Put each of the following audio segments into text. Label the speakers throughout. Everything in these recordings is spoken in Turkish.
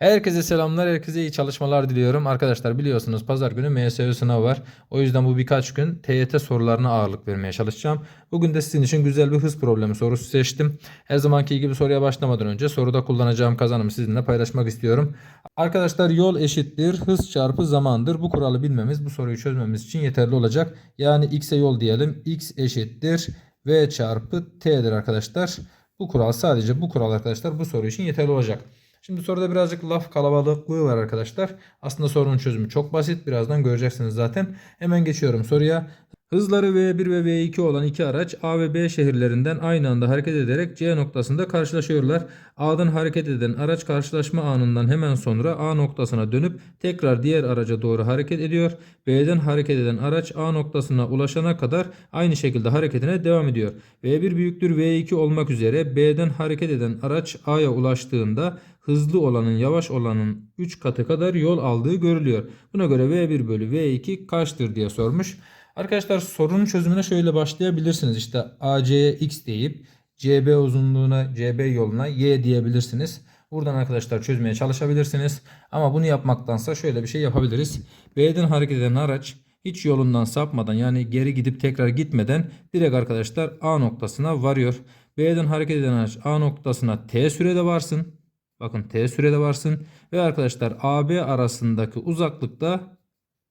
Speaker 1: Herkese selamlar, herkese iyi çalışmalar diliyorum. Arkadaşlar biliyorsunuz pazar günü MSÖ sınavı var. O yüzden bu birkaç gün TYT sorularına ağırlık vermeye çalışacağım. Bugün de sizin için güzel bir hız problemi sorusu seçtim. Her zamanki gibi soruya başlamadan önce soruda kullanacağım kazanımı sizinle paylaşmak istiyorum. Arkadaşlar yol eşittir hız çarpı zamandır. Bu kuralı bilmemiz bu soruyu çözmemiz için yeterli olacak. Yani x'e yol diyelim. x eşittir v çarpı t'dir arkadaşlar. Bu kural sadece bu kural arkadaşlar bu soru için yeterli olacak. Şimdi soruda birazcık laf kalabalıklığı var arkadaşlar. Aslında sorunun çözümü çok basit. Birazdan göreceksiniz zaten. Hemen geçiyorum soruya. Hızları V1 ve V2 olan iki araç A ve B şehirlerinden aynı anda hareket ederek C noktasında karşılaşıyorlar. A'dan hareket eden araç karşılaşma anından hemen sonra A noktasına dönüp tekrar diğer araca doğru hareket ediyor. B'den hareket eden araç A noktasına ulaşana kadar aynı şekilde hareketine devam ediyor. V1 büyüktür V2 olmak üzere B'den hareket eden araç A'ya ulaştığında hızlı olanın yavaş olanın 3 katı kadar yol aldığı görülüyor. Buna göre V1 bölü V2 kaçtır diye sormuş. Arkadaşlar sorunun çözümüne şöyle başlayabilirsiniz. İşte AC'ye X deyip CB uzunluğuna CB yoluna Y diyebilirsiniz. Buradan arkadaşlar çözmeye çalışabilirsiniz. Ama bunu yapmaktansa şöyle bir şey yapabiliriz. B'den hareket eden araç hiç yolundan sapmadan yani geri gidip tekrar gitmeden direkt arkadaşlar A noktasına varıyor. B'den hareket eden araç A noktasına T sürede varsın. Bakın T sürede varsın. Ve arkadaşlar AB arasındaki uzaklıkta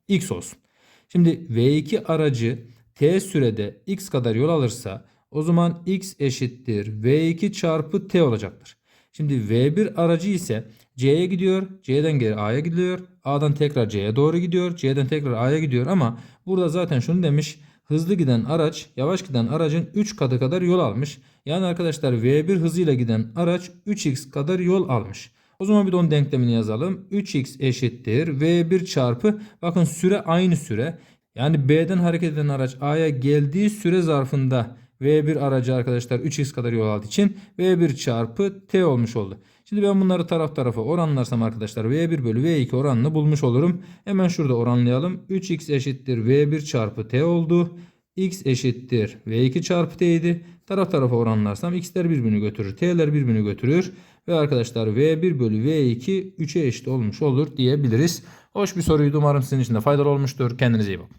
Speaker 1: X olsun. Şimdi V2 aracı T sürede X kadar yol alırsa o zaman X eşittir V2 çarpı T olacaktır. Şimdi V1 aracı ise C'ye gidiyor. C'den geri A'ya gidiyor. A'dan tekrar C'ye doğru gidiyor. C'den tekrar A'ya gidiyor ama burada zaten şunu demiş. Hızlı giden araç yavaş giden aracın 3 katı kadar yol almış. Yani arkadaşlar V1 hızıyla giden araç 3x kadar yol almış. O zaman bir de onun denklemini yazalım. 3x eşittir V1 çarpı bakın süre aynı süre. Yani B'den hareket eden araç A'ya geldiği süre zarfında V1 aracı arkadaşlar 3x kadar yol aldığı için V1 çarpı T olmuş oldu. Şimdi ben bunları taraf tarafa oranlarsam arkadaşlar V1 bölü V2 oranını bulmuş olurum. Hemen şurada oranlayalım. 3x eşittir V1 çarpı T oldu. x eşittir V2 çarpı T idi. Taraf tarafa oranlarsam x'ler birbirini götürür. T'ler birbirini götürür. Ve arkadaşlar V1 bölü V2 3'e eşit olmuş olur diyebiliriz. Hoş bir soruydu. Umarım sizin için de faydalı olmuştur. Kendinize iyi bakın.